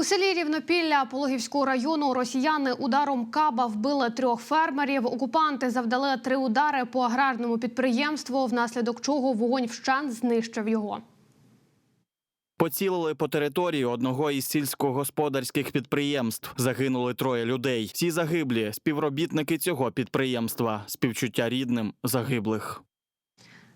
У селі Рівнопілля Пологівського району росіяни ударом каба вбили трьох фермерів. Окупанти завдали три удари по аграрному підприємству, внаслідок чого вогонь вщент знищив його. Поцілили по території одного із сільськогосподарських підприємств. Загинули троє людей. Всі загиблі співробітники цього підприємства. Співчуття рідним загиблих.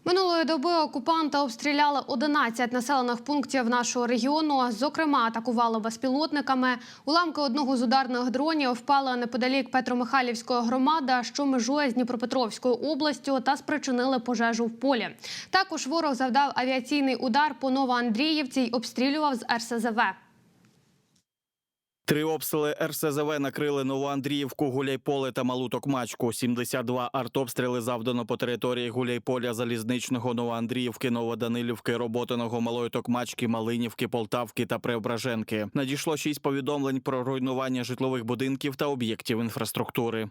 Минулої доби окупанти обстріляли 11 населених пунктів нашого регіону. Зокрема, атакували безпілотниками. Уламки одного з ударних дронів впали неподалік Петромихайлівської громади, що межує з Дніпропетровською областю, та спричинили пожежу в полі. Також ворог завдав авіаційний удар по Новоандріївці й обстрілював з РСЗВ. Три обстріли РСЗВ накрили Новоандріївку, Гуляйполе та Малу Токмачку. 72 артобстріли завдано по території Гуляйполя, Залізничного, Новоандріївки, Новоданилівки, Роботиного, Малої Токмачки, Малинівки, Полтавки та Преображенки. Надійшло шість повідомлень про руйнування житлових будинків та об'єктів інфраструктури.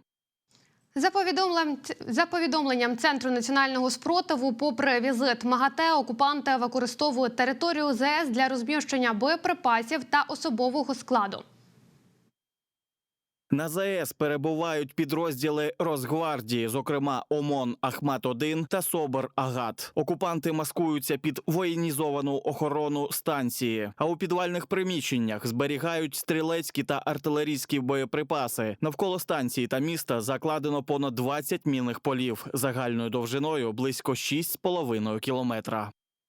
За повідомленням, за повідомленням Центру національного спротиву, попри візит МАГАТЕ, окупанти використовують територію ЗС для розміщення боєприпасів та особового складу. На ЗАЕС перебувають підрозділи Росгвардії, зокрема ОМОН Ахмат 1 та СОБР Агат. Окупанти маскуються під воєнізовану охорону станції. А у підвальних приміщеннях зберігають стрілецькі та артилерійські боєприпаси. Навколо станції та міста закладено понад 20 мінних полів загальною довжиною близько 6,5 кілометра.